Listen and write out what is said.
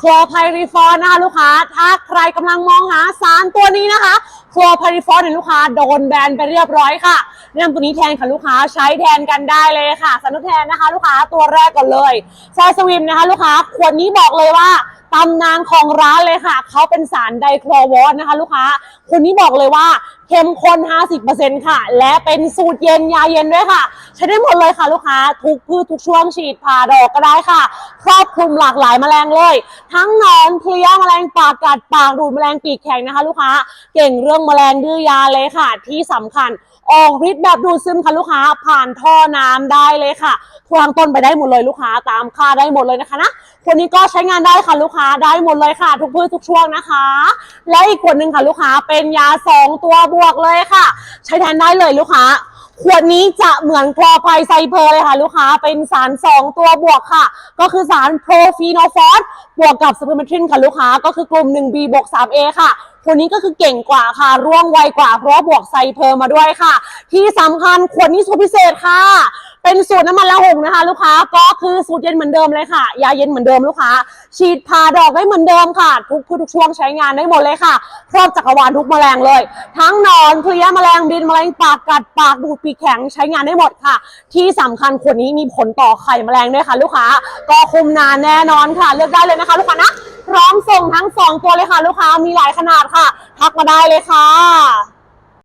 คลอไพริฟอนนะคะลูกค้า ถ้าใครกำลังมองหาสารตัวนี้นะคะคลอไพริฟอนเนี่ยลูกค้าโดนแบนไปเรียบร้อยค่ะแนะนำตัวนี้แทนค่ะลูกค้าใช้แทนกันได้เลยค่ะสารทดแทนนะคะ ลูกค้าตัวแรกก่อนเลยแซสวิมนะคะ ลูกค้าขวดนี้บอกเลยว่าตำนานของร้านเลยค่ะ เขาเป็นสารไดโครวอสนะคะ ลูกค้าคนนี้บอกเลยว่าเข้มข้น 50%ค่ะ และเป็นสูตรเย็นยาเย็นด้วยค่ะ ใช้ได้หมดเลยค่ะลูกค้า ทุกพืชทุกช่วงฉีดผ่าดอกก็ได้ค่ะ ครอบคลุมหลากหลายแมลงเลย ทั้งนอนเพลี้ยแมลงปากกัดปากดูดแมลงปีกแข็งนะคะ ลูกค้า เก่งเรื่องแมลงดื้อยาเลยค่ะ ที่สำคัญออกฤทธิ์แบบดูดซึมค่ะลูกค้า ผ่านท่อน้ำได้เลยค่ะทวางต้นไปได้หมดเลยลูกค้าตามค่าได้หมดเลยนะคะนะคนนี้ก็ใช้งานได้ค่ะลูกค้าได้หมดเลยค่ะ ทุกพืชทุกช่วงนะคะ และอีกขวดหนึ่งค่ะลูกค้าเป็นยาสองตัวบวกเลยค่ะ ใช้แทนได้เลยลูกค้า ขวดนี้จะเหมือนคลอไพไซเพอร์เลยค่ะ ลูกค้าเป็นสาร 2 ตัวบวกค่ะ ก็คือสารโปรฟีโนฟอสบวกกับสเปอร์เมทรินค่ะลูกค้าก็คือกลุ่ม 1B บวก 3A ค่ะคนนี้ก็คือเก่งกว่าค่ะ ร่วงไวกว่าเพราะบวกไซเพอร์มาด้วยค่ะ ที่สำคัญขวดนี้สุดพิเศษค่ะ เป็นสูตรน้ำมันละหงนะคะ ลูกค้าก็คือสูตรเย็นเหมือนเดิมเลยค่ะ ยาเย็นเหมือนเดิมลูกค้า ฉีดพาดอกได้เหมือนเดิมค่ะ ทุกพืชทุกช่วงใช้งานได้หมดเลยค่ะครอบจักรวาลทุกแมลงเลย ทั้งนอนเพลี้ยแมลงบินแมลงปากกัดปากดูดปีกแข็งใช้งานได้หมดค่ะ ที่สำคัญขวดนี้มีผลต่อไข่แมลงด้วยค่ะ ลูกค้าก็คุมนานแน่นอนค่ะ เลือกได้เลยนะคะ ลูกค้านะพร้อมส่งทั้งสองตัวเลยค่ะ ลูกค้ามีหลายขนาดค่ะ ทักมาได้เลยค่ะ